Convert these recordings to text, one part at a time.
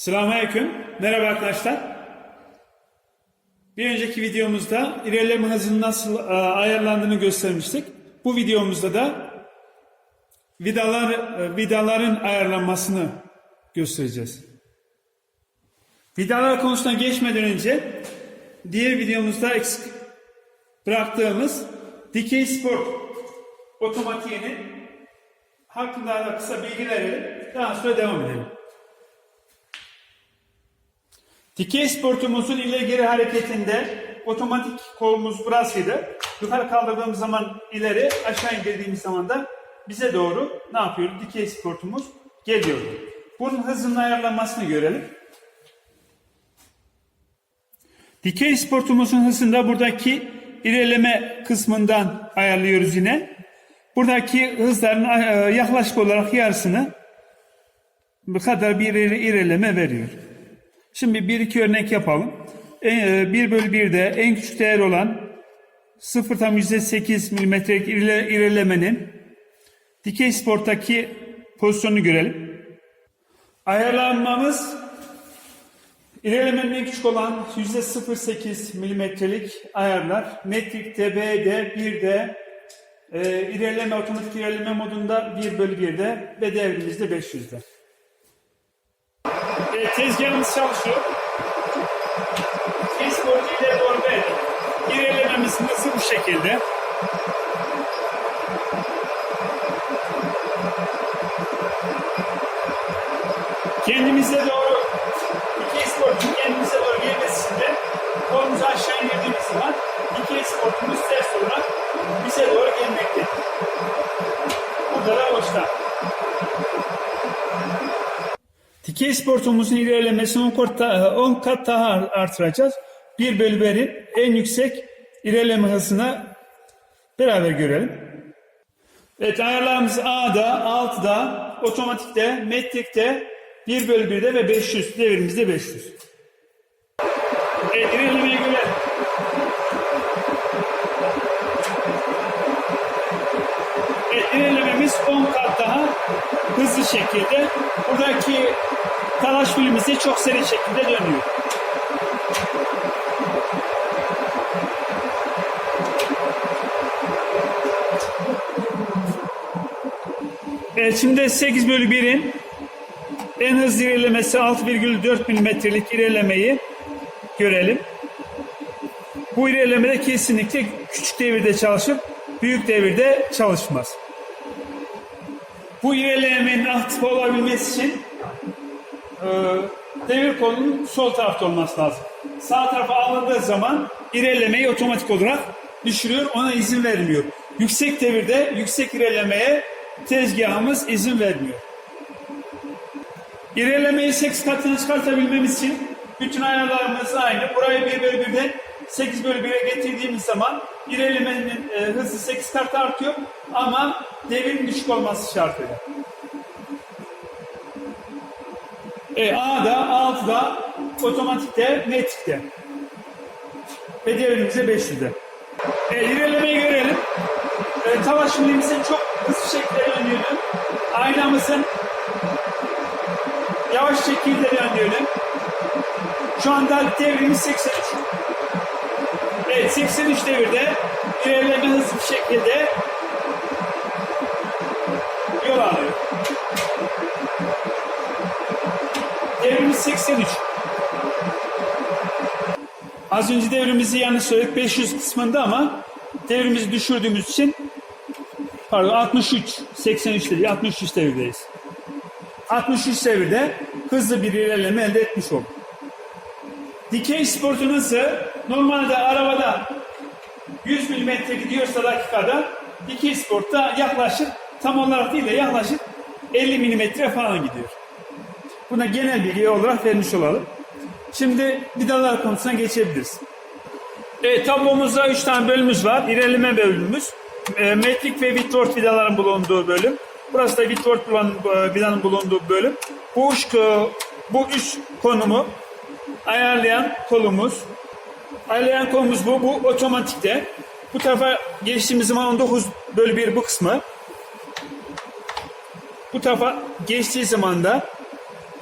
Selamünaleyküm. Merhaba arkadaşlar. Bir önceki videomuzda ilerleme hızının nasıl e, ayarlandığını göstermiştik. Bu videomuzda da vidalar e, vidaların ayarlanmasını göstereceğiz. Vidalar konusuna geçmeden önce diğer videomuzda eksik bıraktığımız dikey sport otomatiğinin hakkında da kısa bilgiler verip daha sonra devam edelim. Dikey sportumuzun ileri geri hareketinde otomatik kolumuz burasıydı. Yukarı kaldırdığımız zaman ileri, aşağı indirdiğimiz zaman da bize doğru ne yapıyor? Dikey sportumuz geliyor. Bunun hızının ayarlanmasını görelim. Dikey sportumuzun hızında buradaki ilerleme kısmından ayarlıyoruz yine. Buradaki hızların e, yaklaşık olarak yarısını bu kadar bir ilerleme veriyor. Şimdi bir iki örnek yapalım. E, 1 bölü 1'de en küçük değer olan 0 tam %8 milimetrelik ilerle- ilerlemenin dikey sporttaki pozisyonunu görelim. Ayarlanmamız ilerlemenin en küçük olan %08 milimetrelik ayarlar. Metrikte B'de 1'de e, ilerleme otomatik ilerleme modunda 1 bölü 1'de ve devrimizde 500'de. E, tezgahımız çalışıyor. İleri doğru verdik. İlerlememiz hızı bu şekilde. Kendimize doğru iki sportun kendimize doğru gelmesi için de kolumuzu aşağı indirdiğimiz zaman iki sportumuz ters olarak bize doğru gelmekte. Burada da boşta. Dikey sportumuzun ilerlemesini 10 kat, daha- 10 kat daha artıracağız. 1 bölü 1'in en yüksek ilerleme hızına beraber görelim. Evet ayarlarımız A'da, 6'da, otomatikte, metrikte, 1 bölü 1'de ve 500. Devrimizde 500. Evet ilerlemeye göre Evet, ilerlememiz 10 kat daha hızlı şekilde buradaki talaş filmimizi çok seri şekilde dönüyor. Evet şimdi 8 bölü 1'in en hızlı ilerlemesi 6,4 milimetrelik ilerlemeyi görelim. Bu ilerlemede kesinlikle küçük devirde çalışır, büyük devirde çalışmaz. Bu ilerlemenin aktif olabilmesi için e, devir kolunun sol tarafta olması lazım. Sağ tarafa alındığı zaman ilerlemeyi otomatik olarak düşürüyor, ona izin vermiyor. Yüksek devirde yüksek ilerlemeye tezgahımız izin vermiyor. İlerlemeyi 8 katına çıkartabilmemiz için bütün ayarlarımız aynı. Burayı 1 bölü 1'den 8 bölü 1'e getirdiğimiz zaman ilerlemenin e, hızı 8 kat artıyor ama devirin düşük olması şartıyla. E, A'da, 6'da, otomatikte, metrikte. Ve devrimize 500'de. E, ilerlemeyi görelim. E, talaş milimizin çok hızlı şekilde döndüğünü, aynamızın yavaş şekilde döndüğünü, şu anda devrimiz 83. Evet 83 devirde ilerleme hızlı bir şekilde yol alıyor. Devrimiz 83. Az önce devrimizi yanlış söyledik 500 kısmında ama devrimizi düşürdüğümüz için pardon 63 83 değil 63 devirdeyiz. 63 devirde hızlı bir ilerleme elde etmiş olduk. Dikey sportun hızı normalde arabada 100 mm gidiyorsa dakikada dikey sportta yaklaşık tam olarak değil de yaklaşık 50 mm falan gidiyor. Buna genel bilgi olarak vermiş olalım. Şimdi vidalar konusuna geçebiliriz. Evet tablomuzda 3 tane bölümümüz var. İlerleme bölümümüz. E, metrik ve Whitworth vidaların bulunduğu bölüm. Burası da Whitworth e, vidanın bulunduğu bölüm. Bu bu üç konumu ayarlayan kolumuz. Ayarlayan kolumuz bu. Bu otomatikte. Bu tarafa geçtiğimiz zaman 19 bölü 1 bu kısmı. Bu tarafa geçtiği zaman da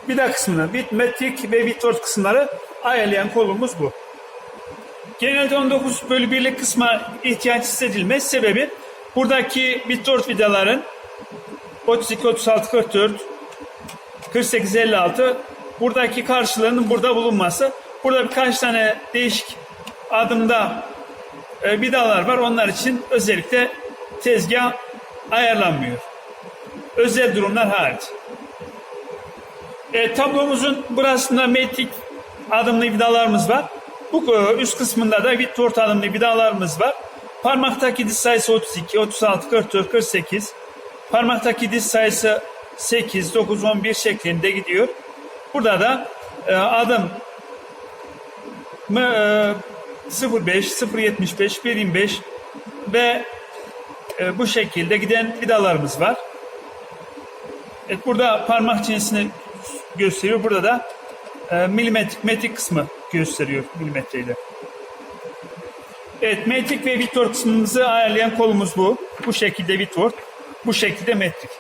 vida kısmını, bit metrik ve bitort kısımları ayarlayan kolumuz bu. Genelde 19 bölü 1'lik kısma ihtiyaç hissedilmez. Sebebi buradaki bitort vidaların 32, 36, 44, 48, 56 buradaki karşılığının burada bulunması. Burada birkaç tane değişik adımda e, vidalar var. Onlar için özellikle tezgah ayarlanmıyor. Özel durumlar hariç. E, tablomuzun burasında metrik adımlı vidalarımız var. Bu e, üst kısmında da Whitworth adımlı vidalarımız var. Parmaktaki diş sayısı 32, 36, 44, 48. Parmaktaki diş sayısı 8, 9, 11 şeklinde gidiyor. Burada da e, adım e, 0.5, 0.75, 1.25 ve e, bu şekilde giden vidalarımız var. Evet, burada parmak cinsini gösteriyor. Burada da e, milimetrik metrik kısmı gösteriyor milimetreyle. Evet metrik ve Whitworth kısmımızı ayarlayan kolumuz bu. Bu şekilde Whitworth. Bu şekilde metrik.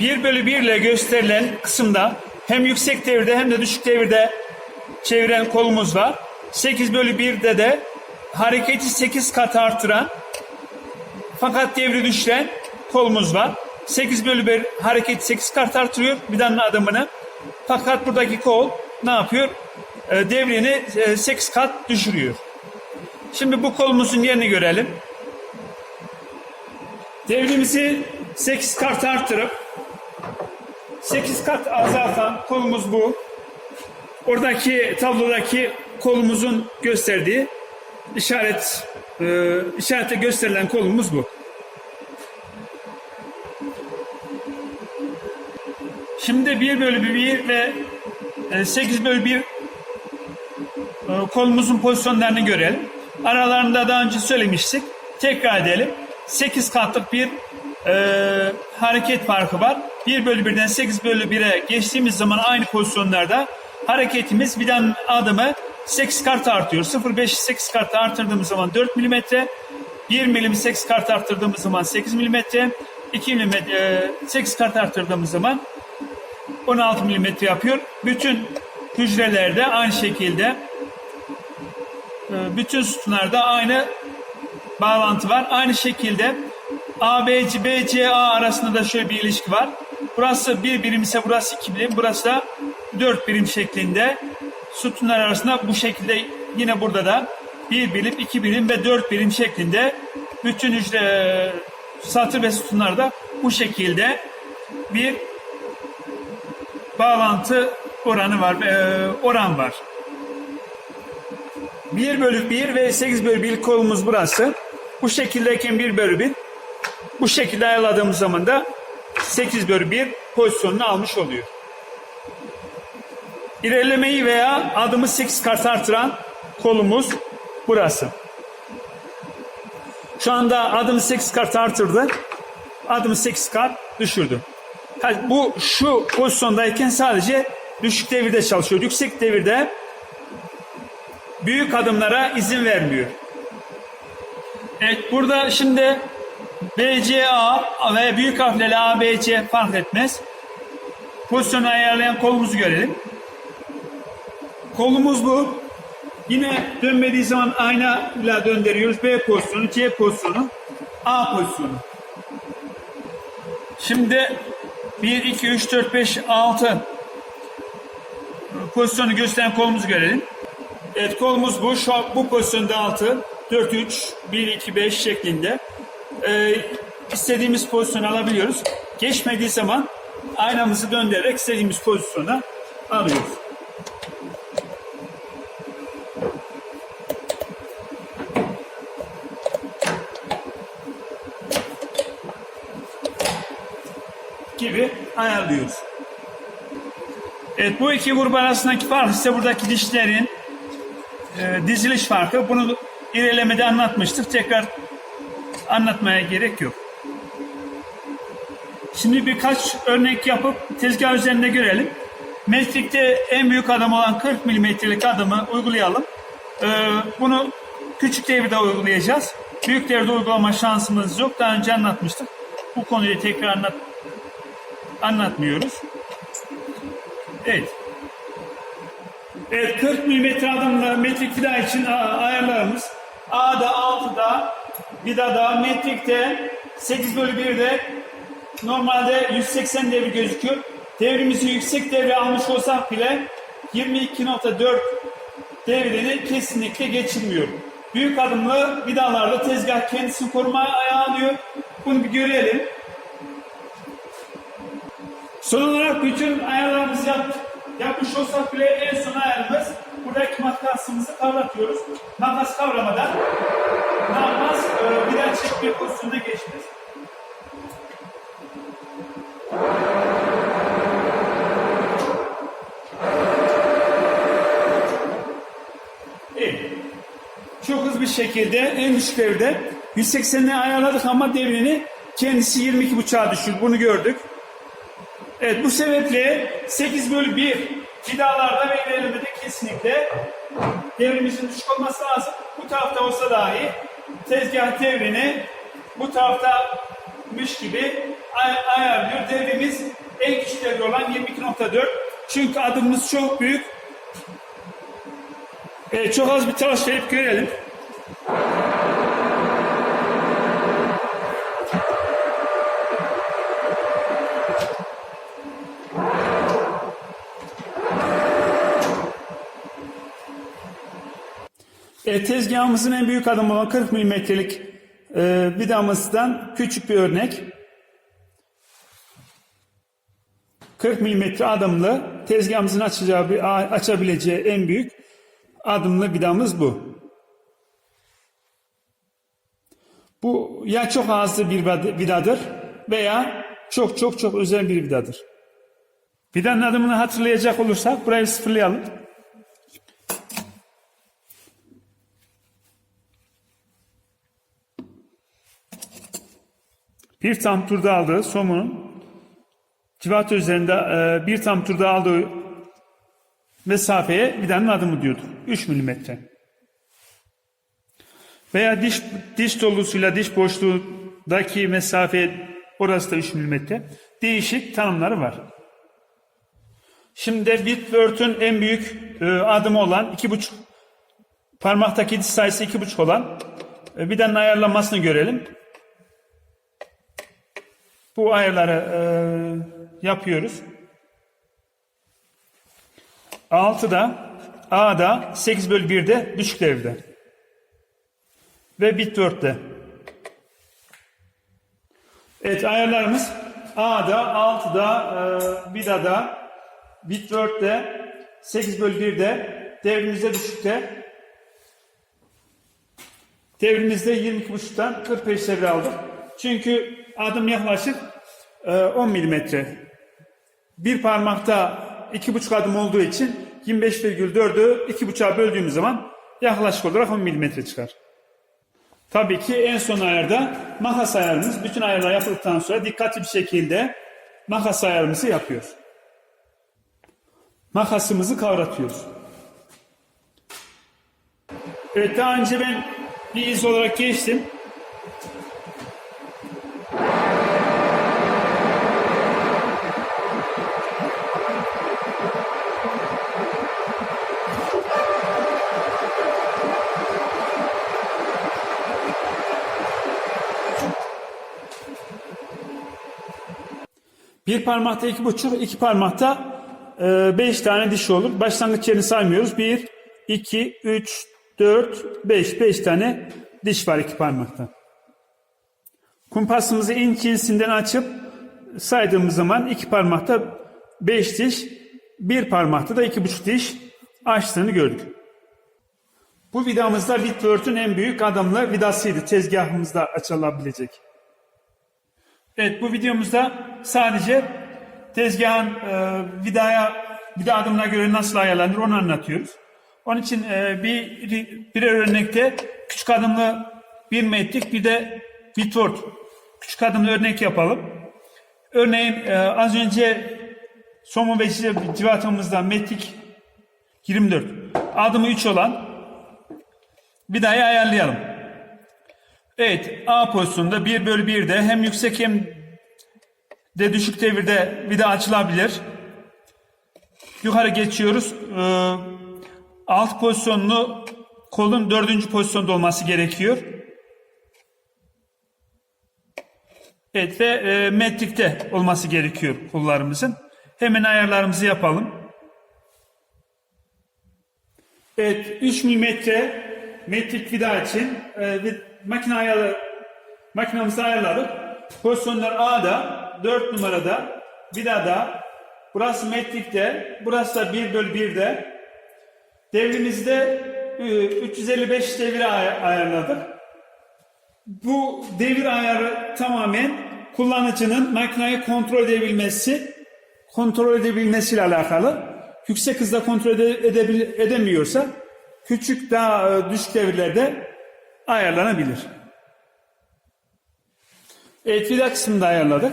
1 bölü 1 ile gösterilen kısımda hem yüksek devirde hem de düşük devirde çeviren kolumuz var. 8 bölü 1'de de hareketi 8 kat artıran fakat devri düşüren kolumuz var. 8 bölü 1 hareketi 8 kat artırıyor vidanın adımını. Fakat buradaki kol ne yapıyor? E, devrini e, 8 kat düşürüyor. Şimdi bu kolumuzun yerini görelim. Devrimizi 8 kat artırıp 8 kat azaltan kolumuz bu. Oradaki tablodaki kolumuzun gösterdiği işaret e, işarete gösterilen kolumuz bu. Şimdi 1 bölü 1 ve e, 8 bölü 1 e, kolumuzun pozisyonlarını görelim. Aralarında daha önce söylemiştik. Tekrar edelim. 8 katlık bir e, hareket farkı var. 1 bölü 1'den 8 bölü 1'e geçtiğimiz zaman aynı pozisyonlarda hareketimiz birden adımı 8 kart artıyor. 0.5'i 8 kart artırdığımız zaman 4 mm, 1 milim 8 kart artırdığımız zaman 8 mm, 2 mm 8 kart artırdığımız zaman 16 mm yapıyor. Bütün hücrelerde aynı şekilde e, bütün sütunlarda aynı bağlantı var. Aynı şekilde ABC, BCA arasında da şöyle bir ilişki var. Burası bir birim ise burası iki birim, burası da dört birim şeklinde. Sütunlar arasında bu şekilde yine burada da bir birim, iki birim ve dört birim şeklinde bütün hücre satır ve sütunlarda bu şekilde bir bağlantı oranı var, e, oran var. 1 bölü 1 ve 8 bölü 1 kolumuz burası. Bu şekildeyken 1 bölü 1. Bu şekilde ayarladığımız zaman da 8 bölü 1 pozisyonunu almış oluyor. İlerlemeyi veya adımı 8 kat artıran kolumuz burası. Şu anda adımı 8 kat artırdı. Adımı 8 kat düşürdü. Bu şu pozisyondayken sadece düşük devirde çalışıyor. Yüksek devirde büyük adımlara izin vermiyor. Evet burada şimdi BCA ve büyük harflerle ABC fark etmez. Pozisyonu ayarlayan kolumuzu görelim. Kolumuz bu. Yine dönmediği zaman aynayla döndürüyoruz. B pozisyonu, C pozisyonu, A pozisyonu. Şimdi 1, 2, 3, 4, 5, 6 pozisyonu gösteren kolumuzu görelim. Evet kolumuz bu. Şu an bu pozisyonda 6. 4, 3, 1, 2, 5 şeklinde. Ee, istediğimiz pozisyonu alabiliyoruz. Geçmediği zaman aynamızı döndürerek istediğimiz pozisyona alıyoruz. Gibi ayarlıyoruz. Evet bu iki grup arasındaki fark ise buradaki dişlerin e, diziliş farkı. Bunu ilerlemede anlatmıştık. Tekrar anlatmaya gerek yok. Şimdi birkaç örnek yapıp tezgah üzerinde görelim. Metrikte en büyük adım olan 40 milimetrelik adımı uygulayalım. Ee, bunu küçük devirde uygulayacağız. Büyük devirde uygulama şansımız yok. Daha önce anlatmıştık. Bu konuyu tekrar anlat anlatmıyoruz. Evet. Evet 40 mm adımlı metrik vida için ayarlarımız A'da 6'da vidada metrikte 8 bölü 1'de normalde 180 devir gözüküyor. Devrimizi yüksek devre almış olsak bile 22.4 devrini kesinlikle geçirmiyor. Büyük adımlı vidalarla tezgah kendisini korumaya alıyor. Bunu bir görelim. Son olarak bütün ayarlarımızı yap, yapmış olsak bile en son ayarımız buradaki makasımızı kavratıyoruz. Makas kavramadan ne yapmaz? Ee, biraz çekme pozisyonuna geçmez. Evet. Çok hızlı bir şekilde en düşük devirde 180'e ayarladık ama devrini kendisi 22.5'a düşürdü. Bunu gördük. Evet bu sebeple 8 bölü 1 vidalarda ve ilerlemede kesinlikle devrimizin düşük olması lazım. Bu tarafta olsa dahi tezgah devrini bu taraftamış gibi ay- ayarlıyor. Devrimiz en küçük devre olan 22.4. Çünkü adımımız çok büyük. Evet, çok az bir talaş verip görelim. E, tezgahımızın en büyük adımı olan 40 milimetrelik e, vidamızdan küçük bir örnek. 40 milimetre adımlı tezgahımızın açacağı açabileceği en büyük adımlı vidamız bu. Bu ya çok azlı bir vidadır veya çok çok çok özel bir vidadır. Vidanın adımını hatırlayacak olursak burayı sıfırlayalım. Bir tam turda aldığı somunun civata üzerinde e, bir tam turda aldığı mesafeye vidanın adımı diyordur. 3 milimetre. Veya diş, diş dolusuyla diş boşluğundaki mesafe orası da 3 milimetre. Değişik tanımları var. Şimdi de Whitworth'un en büyük e, adımı olan 2,5 parmaktaki diş sayısı 2,5 olan e, vidanın ayarlanmasını görelim. Bu ayarları e, yapıyoruz. 6'da A'da 8 bölü 1'de düşük devirde. Ve bit 4'te. Evet ayarlarımız A'da, 6'da, e, vidada, bit 4'te, 8 bölü 1'de, devrimizde düşükte. Devrimizde 22.5'tan 45 devre aldık. Çünkü adım yaklaşık e, 10 milimetre. Bir parmakta iki buçuk adım olduğu için 25,4'ü iki buçuğa böldüğümüz zaman yaklaşık olarak 10 milimetre çıkar. Tabii ki en son ayarda makas ayarımız. Bütün ayarlar yapıldıktan sonra dikkatli bir şekilde makas ayarımızı yapıyoruz. Makasımızı kavratıyoruz. Evet daha önce ben bir iz olarak geçtim. Bir parmakta iki buçuk, iki parmakta e, beş tane diş olur. Başlangıç yerini saymıyoruz. Bir, iki, üç, dört, beş. Beş tane diş var iki parmakta. Kumpasımızı inç cinsinden açıp saydığımız zaman iki parmakta beş diş, bir parmakta da iki buçuk diş açtığını gördük. Bu vidamızda Whitworth'un en büyük adamlı vidasıydı. Tezgahımızda açılabilecek. Evet bu videomuzda sadece tezgahın e, vidaya vida adımına göre nasıl ayarlanır onu anlatıyoruz. Onun için e, bir birer örnekte küçük adımlı bir metrik bir de Whitworth küçük adımlı örnek yapalım. Örneğin e, az önce somun ve civatamızda metrik 24 adımı 3 olan vidayı ayarlayalım. Evet A pozisyonunda 1 bölü 1'de hem yüksek hem de düşük devirde vida açılabilir. yukarı geçiyoruz. Ee, alt pozisyonlu kolun dördüncü pozisyonda olması gerekiyor. Evet ve e, metrikte olması gerekiyor kollarımızın. Hemen ayarlarımızı yapalım. Evet 3 milimetre metrik vida için e, makine ayarı makinamızı ayarladık. Pozisyonlar A'da, 4 numarada, vidada, burası metrikte, burası da 1 bölü 1'de. Devrimizde e, 355 devir ay- ayarladık. Bu devir ayarı tamamen kullanıcının makinayı kontrol edebilmesi, kontrol edebilmesiyle alakalı. Yüksek hızda kontrol ede- edebil- edemiyorsa küçük daha e, düşük devirlerde ayarlanabilir. Evet vida kısmını da ayarladık.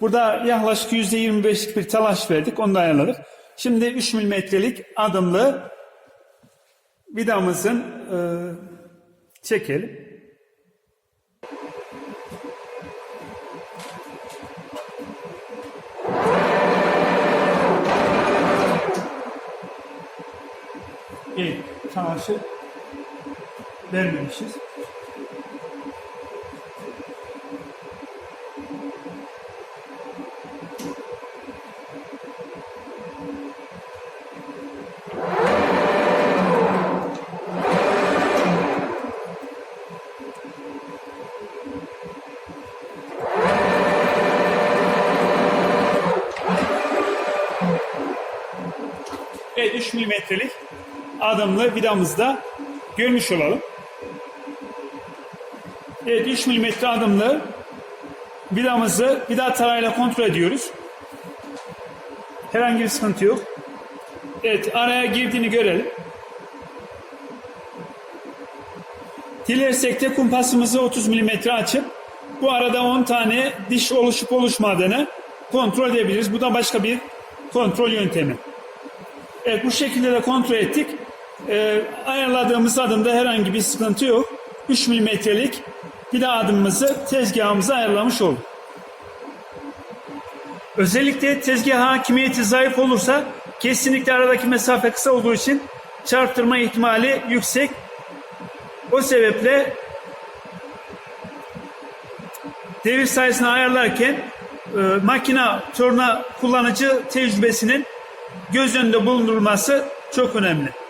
Burada yaklaşık %25'lik bir talaş verdik. Onu da ayarladık. Şimdi 3 milimetrelik adımlı vidamızın e, çekelim. Evet, talaşı vermemişiz. Evet 3 milimetrelik adımlı vidamızda görmüş olalım. Evet 3 milimetre adımlı vidamızı vida tarayla kontrol ediyoruz. Herhangi bir sıkıntı yok. Evet araya girdiğini görelim. Dilersek de kumpasımızı 30 milimetre açıp bu arada 10 tane diş oluşup oluşmadığını kontrol edebiliriz. Bu da başka bir kontrol yöntemi. Evet bu şekilde de kontrol ettik. Ee, ayarladığımız adımda herhangi bir sıkıntı yok. 3 milimetrelik bir adımımızı tezgahımıza ayarlamış olduk. Özellikle tezgah hakimiyeti zayıf olursa kesinlikle aradaki mesafe kısa olduğu için çarptırma ihtimali yüksek. O sebeple devir sayısını ayarlarken e, makina torna kullanıcı tecrübesinin göz önünde bulundurulması çok önemli.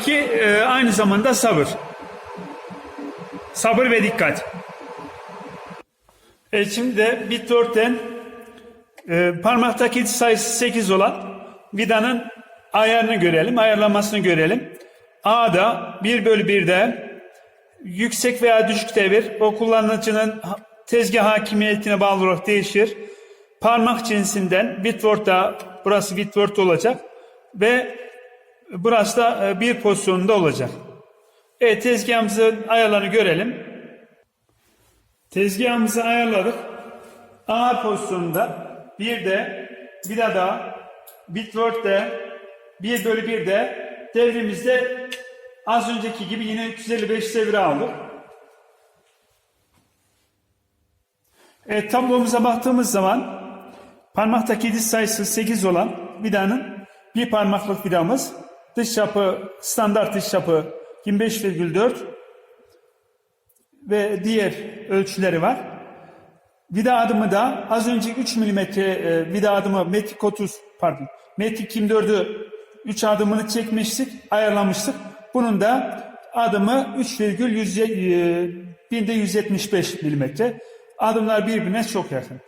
Tabii ki e, aynı zamanda sabır. Sabır ve dikkat. Evet şimdi de Bittorten e, parmaktaki sayısı 8 olan vidanın ayarını görelim, ayarlamasını görelim. A'da 1 bölü 1'de yüksek veya düşük devir o kullanıcının tezgah hakimiyetine bağlı olarak değişir. Parmak cinsinden Whitworth'da burası Whitworth olacak ve burası da e, bir pozisyonunda olacak. Evet tezgahımızın ayarlarını görelim. Tezgahımızı ayarladık. A pozisyonunda bir de bir de daha Bitworth'te 1 bölü 1'de devrimizde az önceki gibi yine 355 devre aldık. Evet tablomuza baktığımız zaman parmaktaki diş sayısı 8 olan vidanın bir parmaklık vidamız dış çapı standart dış çapı 25,4 ve diğer ölçüleri var. Vida adımı da az önce 3 milimetre e, vida adımı metrik 30 pardon metrik 24'ü 3 adımını çekmiştik, ayarlamıştık. Bunun da adımı 3,100 e, binde 175 milimetre. Adımlar birbirine çok yakın.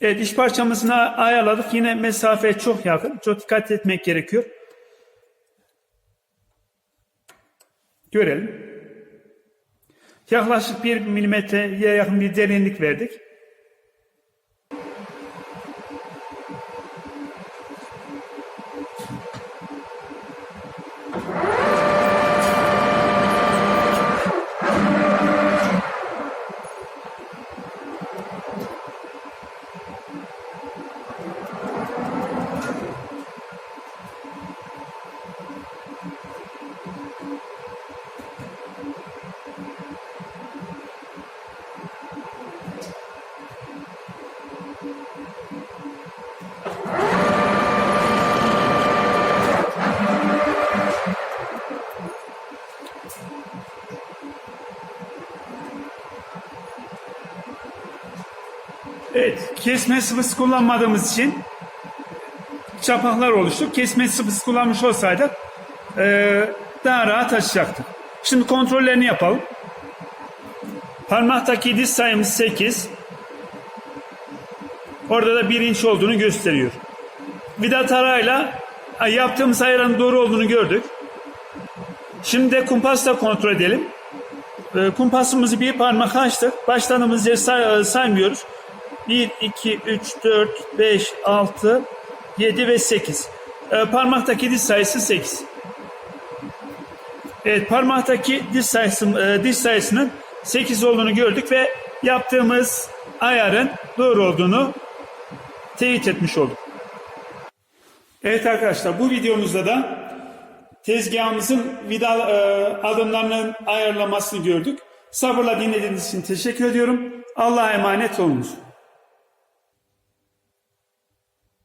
Evet iş parçamızını ayarladık. Yine mesafe çok yakın. Çok dikkat etmek gerekiyor. Görelim. Yaklaşık 1 milimetreye yakın bir derinlik verdik. Kesme sıvısı kullanmadığımız için çapaklar oluştu. Kesme sıvısı kullanmış olsaydık eee, daha rahat açacaktık. Şimdi kontrollerini yapalım. Parmaktaki diş sayımız 8. Orada da 1 inç olduğunu gösteriyor. Vida tarayla e, yaptığımız ayarın doğru olduğunu gördük. Şimdi de kumpasla kontrol edelim. E, Kumpasımızı bir parmak açtık. Başladığımız yeri say- e, saymıyoruz. 1, 2, 3, 4, 5, 6, 7 ve 8. E, Parmaktaki diş sayısı 8. Evet parmaktaki diş, sayısı, e, diş sayısının 8 olduğunu gördük ve yaptığımız ayarın doğru olduğunu teyit etmiş olduk. Evet arkadaşlar bu videomuzda da tezgahımızın vida e, adımlarının ayarlamasını gördük. Sabırla dinlediğiniz için teşekkür ediyorum. Allah'a emanet olunuz.